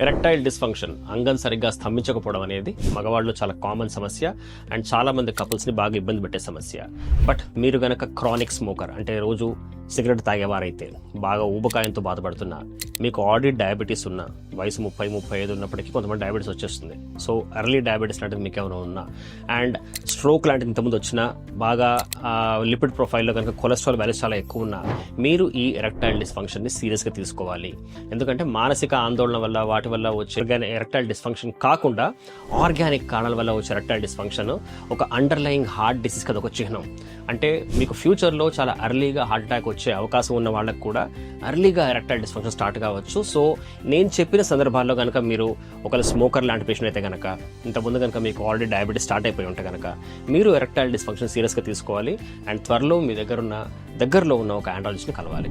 Erectile dysfunction అంగం సరిగ్గా స్తంభించకపోవడం అనేది మగవాళ్ళు చాలా కామన్ సమస్య అండ్ చాలామంది కపుల్స్ని బాగా ఇబ్బంది పెట్టే సమస్య. బట్ మీరు గనక క్రానిక్ స్మోకర్ అంటే రోజు సిగరెట్ తాగేవారైతే బాగా ఊబకాయంతో బాధపడుతున్నా మీకు ఆల్రెడీ డయాబెటీస్ ఉన్న వయసు ముప్పై ముప్పై ఐదు ఉన్నప్పటికీ కొంతమంది డయాబెటీస్ వచ్చేస్తుంది. సో ఎర్లీ డయాబెటీస్ లాంటిది మీకు ఏమైనా ఉన్నా? అండ్ స్ట్రోక్ లాంటిది ఇంతకుముందు వచ్చినా బాగా లిపిడ్ ప్రొఫైల్లో కనుక కొలెస్ట్రాల్ వాల్యూస్ చాలా ఎక్కువ ఉన్నా మీరు ఈ ఎరెక్టైల్ డిస్ఫంక్షన్ని సీరియస్గా తీసుకోవాలి. ఎందుకంటే మానసిక ఆందోళన వల్ల వాటి వల్ల వచ్చే ఎరెక్టైల్ డిస్ఫంక్షన్ కాకుండా ఆర్గానిక్ కారణాల వల్ల వచ్చే ఎరెక్టైల్ డిస్ఫంక్షన్ ఒక అండర్లయింగ్ హార్ట్ డిసీజ్ కదా ఒక చిహ్నం. అంటే మీకు ఫ్యూచర్లో చాలా అర్లీగా హార్ట్ అటాక్ వచ్చే అవకాశం ఉన్న వాళ్ళకు కూడా అర్లీగా ఎరెక్టైల్ డిస్ఫంక్షన్ స్టార్ట్ కావచ్చు. సో నేను చెప్పిన సందర్భాల్లో కనుక మీరు ఒకవేళ స్మోకర్ లాంటి పేషెంట్ అయితే కనుక ఇంతకుముందు కనుక మీకు ఆల్రెడీ డయాబెటీస్ స్టార్ట్ అయిపోయి ఉంటే కనుక మీరు ఎరెక్టైల్ డిస్ఫంక్షన్ సీరియస్గా తీసుకోవాలి. అండ్ త్వరలో మీ దగ్గర ఉన్న దగ్గరలో ఉన్న ఒక ఆండాలజిస్ట్ని కలవాలి.